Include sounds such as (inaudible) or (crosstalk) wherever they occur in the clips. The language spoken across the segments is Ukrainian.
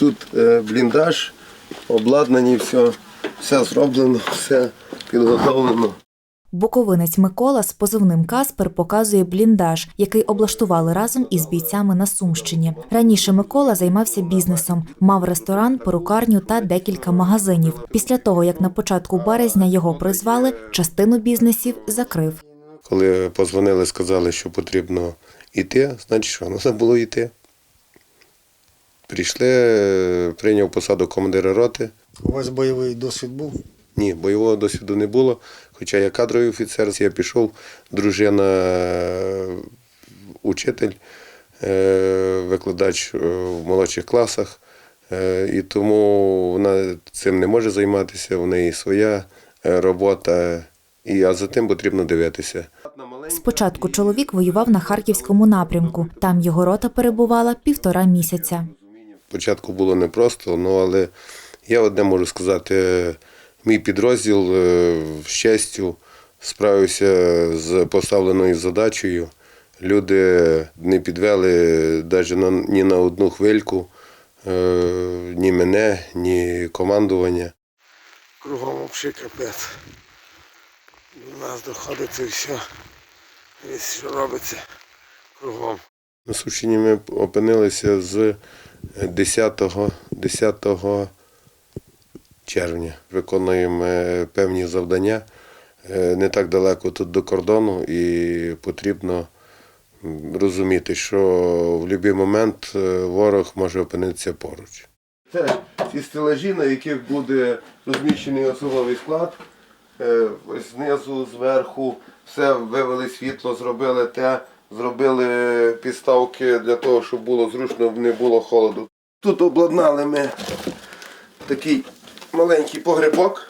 Тут е, бліндаж, обладнані, все, все зроблено, все підготовлено. Буковинець Микола з позивним Каспер показує бліндаж, який облаштували разом із бійцями на Сумщині. Раніше Микола займався бізнесом, мав ресторан, перукарню та декілька магазинів. Після того, як на початку березня його призвали, частину бізнесів закрив. Коли позвонили, сказали, що потрібно йти, значить що, треба (laughs) було йти. Прийшли, е, прийняв посаду командира роти. У вас бойовий досвід був? Ні, бойового досвіду не було. Хоча я кадровий офіцер, я пішов, дружина е, учитель, е, викладач в молодших класах. І тому вона цим не може займатися, в неї своя робота, і, а за тим потрібно дивитися. Спочатку чоловік воював на харківському напрямку. Там його рота перебувала півтора місяця. Спочатку було непросто, ну але я одне можу сказати, мій підрозділ е, з честю справився з поставленою задачею. Люди не підвели навіть на, ні на одну хвильку, е, ні мене, ні командування. Кругом взагалі капець. До нас доходить це все. Весь що робиться кругом. На Сущині ми опинилися з 10, 10 червня. Виконуємо е, певні завдання. Е, Не так далеко тут до кордону, і потрібно розуміти, що в будь-який момент е, ворог може опинитися поруч. Це ці стелажі, на яких буде розміщений особовий склад. Знизу, зверху, все вивели світло, зробили те, зробили підставки для того, щоб було зручно, не було холоду. Тут обладнали ми такий маленький погребок,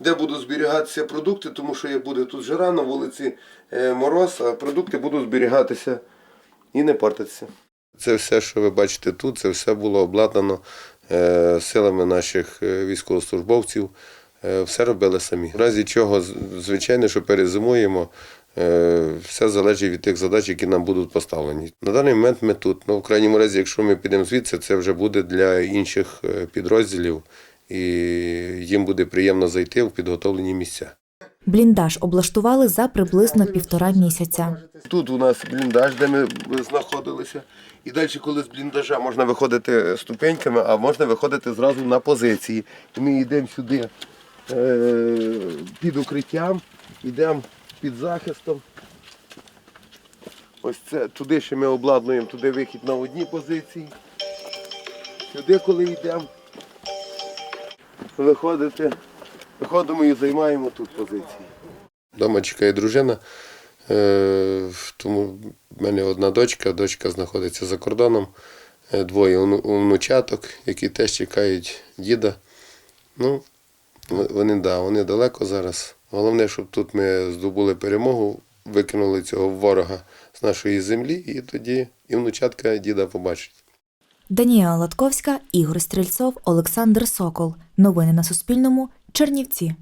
де будуть зберігатися продукти, тому що буде тут жара на вулиці е, мороз, а продукти будуть зберігатися і не портитися. Це все, що ви бачите тут, це все було обладнано е, силами наших е, військовослужбовців. Все робили самі. В разі чого, звичайно, що перезимуємо, все залежить від тих задач, які нам будуть поставлені. На даний момент ми тут. Ну, в крайньому разі, якщо ми підемо звідси, це вже буде для інших е, підрозділів, і їм буде приємно зайти в підготовлені місця. Бліндаж облаштували за приблизно півтора місяця. Тут у нас бліндаж, де ми знаходилися. І далі, коли з бліндажа можна виходити ступеньками, а можна виходити зразу на позиції. І ми йдемо сюди е, під укриттям, йдемо під захистом. Ось це туди ще ми обладнуємо, туди вихід на одній позиції. Сюди, коли йдемо, виходити, виходимо і займаємо тут позиції. Дома чекає дружина. Е, Тому в мене одна дочка, дочка знаходиться за кордоном, е, двоє онучаток, які теж чекають діда. Ну, вони, да, вони далеко зараз. Головне, щоб тут ми здобули перемогу, викинули цього ворога з нашої землі, і тоді і внучатка діда побачить. Данія Латковська, Ігор Стрільцов, Олександр Сокол. Новини на Суспільному. Чернівці.